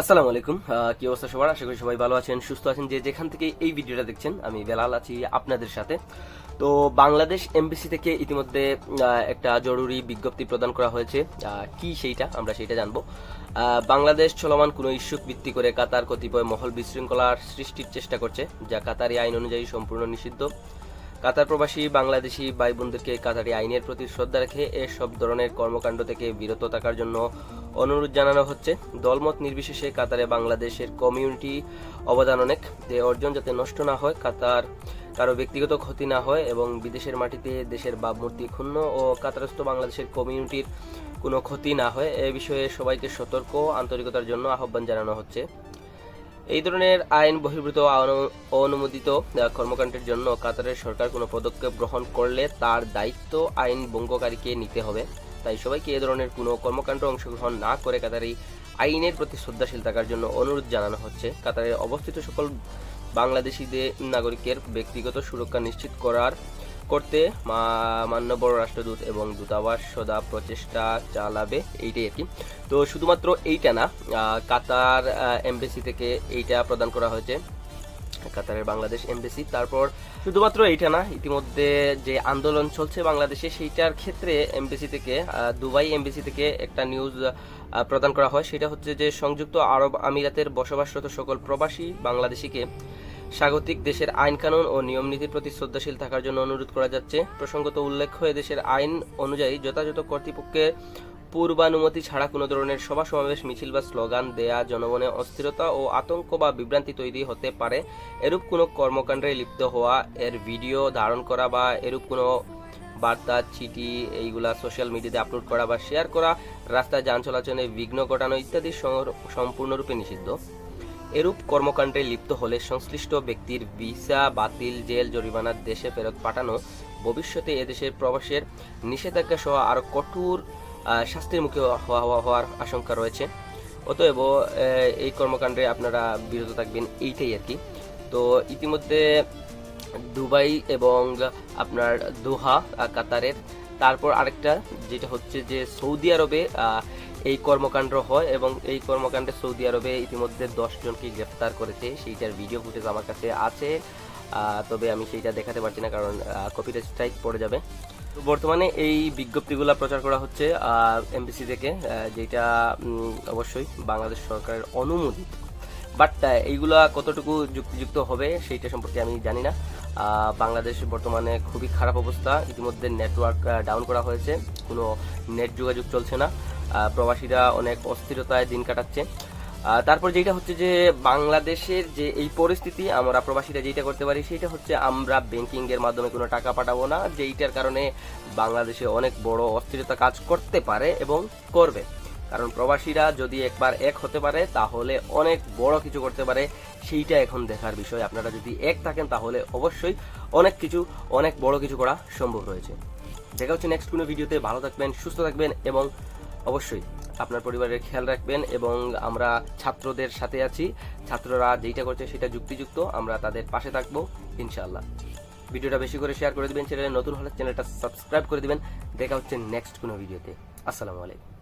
আসসালামু আলাইকুম। কি অবস্থা সবার? আশা করি সবাই ভালো আছেন, সুস্থ আছেন। যে যেখান থেকে এই ভিডিওটা দেখছেন, আমি বেলাল আছি আপনাদের সাথে। তো বাংলাদেশ এমবিসি থেকে ইতিমধ্যে একটা জরুরি বিজ্ঞপ্তি প্রদান করা হয়েছে। কি সেইটা? আমরা সেটা জানব। বাংলাদেশ চলমান কোনো ইস্যুক ভিত্তি করে কাতার কতিপয় মহল বিশৃঙ্খলার সৃষ্টির চেষ্টা করছে, যা কাতারি আইন অনুযায়ী সম্পূর্ণ নিষিদ্ধ। কাতার প্রবাসী, বাংলাদেশি ভাই বোনদেরকে কাতারি আইনের প্রতি শ্রদ্ধা রেখে এসব ধরনের কর্মকাণ্ড থেকে বিরত থাকার জন্য অনুরোধ জানানো হচ্ছে। দলমত নির্বিশেষে কাতারে বাংলাদেশের কমিউনিটি অবদান অনেক। যে অর্জন যাতে নষ্ট না হয়, কাতার কারও ব্যক্তিগত ক্ষতি না হয় এবং বিদেশের মাটিতে দেশের ভাবমূর্তি ক্ষুণ্ণ ও কাতারস্থ বাংলাদেশের কমিউনিটির কোনো ক্ষতি না হয়, এ বিষয়ে সবাইকে সতর্ক আন্তরিকতার জন্য আহ্বান জানানো হচ্ছে। এই ধরনের আইন বহির্ভূত অনু- অনুমোদিত কর্মকাণ্ডের জন্য কাতারের সরকার কোনো পদক্ষেপ গ্রহণ করলে তার দায়িত্ব আইন ভঙ্গকারীকে নিতে হবে। তাই সবাইকে এ ধরনের কোনো কর্মকাণ্ড অংশগ্রহণ না করে কাতারি আইনের প্রতি শ্রদ্ধাশীল থাকার জন্য অনুরোধ জানানো হচ্ছে। কাতারে অবস্থিত সকল বাংলাদেশিদের নাগরিকের ব্যক্তিগত সুরক্ষা নিশ্চিত করার করতে মান্যবর রাষ্ট্রদূত এবং দূতাবাস সদা প্রচেষ্টা চালাবে, এইটাই আর কি। তো শুধুমাত্র এইটা না কাতার এমবেসি থেকে এইটা প্রদান করা হয়েছে। কাতারের বাংলাদেশ এমবেসি তারপর শুধুমাত্র এইটা না, ইতিমধ্যে যে আন্দোলন চলছে বাংলাদেশে, সেইটার ক্ষেত্রে এমবেসি থেকে দুবাই এমবেসি থেকে একটা নিউজ প্রদান করা হয়। সেটা হচ্ছে যে সংযুক্ত আরব আমিরাতের বসবাসরত সকল প্রবাসী বাংলাদেশিকে স্বাগতিক দেশের আইন কানুন ও নিয়ম নীতির প্রতি শ্রদ্ধাশীল থাকার জন্য অনুরোধ করা যাচ্ছে। প্রসঙ্গত উল্লেখ্য দেশের আইন অনুযায়ী যথাযথ কর্তৃপক্ষের পূর্বানুমতি ছাড়া কোনো ধরনের সভা, সমাবেশ, মিছিল বা স্লোগান দেয়া, জনমনে অস্থিরতা ও আতঙ্ক বা বিভ্রান্তি তৈরি হতে পারে। এরূপ কোনো কর্মকাণ্ডে লিপ্ত হওয়া, এর ভিডিও ধারণ করা বা এরূপ কোনো বার্তা, চিঠি এইগুলা সোশ্যাল মিডিয়াতে আপলোড করা বা শেয়ার করা, রাস্তায় যান চলাচলে বিঘ্ন ঘটানো ইত্যাদি সম- সম্পূর্ণরূপে নিষিদ্ধ। এরূপ কর্মকাণ্ডে লিপ্ত হলে সংশ্লিষ্ট ব্যক্তির ভিসা, বাতিল, জেল, জরিমানা দেশে ফেরত পাঠানো, ভবিষ্যতে এদেশের প্রবাসের নিষেধাজ্ঞা সহ আরও কঠোর শাস্তির মুখে হওয়া হওয়া- হওয়ার আশঙ্কা রয়েছে। অতএব এই কর্মকাণ্ডে আপনারা বিরত থাকবেন এইটাই আর কি। তো ইতিমধ্যে দুবাই এবং আপনার দোহা কাতারের তারপর আরেকটা, যেটা হচ্ছে যে সৌদি আরবে এই কর্মকাণ্ড হয় এবং এই কর্মকাণ্ডে সৌদি আরবে ইতিমধ্যে দশ জনকে গ্রেফতার করেছে। সেইটার ভিডিও ফুটেজ আমার কাছে আছে। তবে আমি সেইটা দেখাতে পারছি না কারণ কপিটা স্ট্রাইক পড়ে যাবে। তো বর্তমানে এই বিজ্ঞপ্তিগুলো প্রচার করা হচ্ছে এমবিসি থেকে যেটা অবশ্যই বাংলাদেশ সরকারের অনুমোদিত। বাট এইগুলা কতটুকু যুক্তিযুক্ত হবে, সেইটা সম্পর্কে আমি জানি না। বাংলাদেশ বর্তমানে খুবই খারাপ অবস্থা। ইতিমধ্যে নেটওয়ার্ক ডাউন করা হয়েছে। কোনো নেট যোগাযোগ চলছে না। প্রবাসীরা অনেক অস্থিরতায় দিন কাটাচ্ছে। তারপর যেটা হচ্ছে যে, বাংলাদেশের যে এই পরিস্থিতি, আমরা প্রবাসীরা যেটা করতে পারি, সেটা হচ্ছে আমরা ব্যাংকিং এর মাধ্যমে কোনো টাকা পাঠাবো না, যেইটার কারণে বাংলাদেশে অনেক বড় অস্থিরতা কাজ করতে পারে এবং করবে। কারণ প্রবাসীরা যদি একবার এক হতে পারে, তাহলে অনেক বড় কিছু করতে পারে। সেইটা এখন দেখার বিষয়। আপনারা যদি এক থাকেন, তাহলে অবশ্যই অনেক কিছু, অনেক বড় কিছু করা সম্ভব রয়েছে দেখা হচ্ছে নেক্সট কোনো ভিডিওতে। ভালো থাকবেন, সুস্থ থাকবেন এবং অবশ্যই আপনার পরিবারের খেয়াল রাখবেন এবং আমরা ছাত্রদের সাথে আছি। ছাত্ররা যেইটা করছে, সেটা যুক্তিযুক্ত। আমরা তাদের পাশে থাকব, ইনশাআল্লাহ। ভিডিওটা বেশি করে শেয়ার করে দিবেন চ্যানেলে নতুন হলে চ্যানেলটা সাবস্ক্রাইব করে দিবেন। দেখা হচ্ছে নেক্সট কোনো ভিডিওতে। আসসালামু আলাইকুম।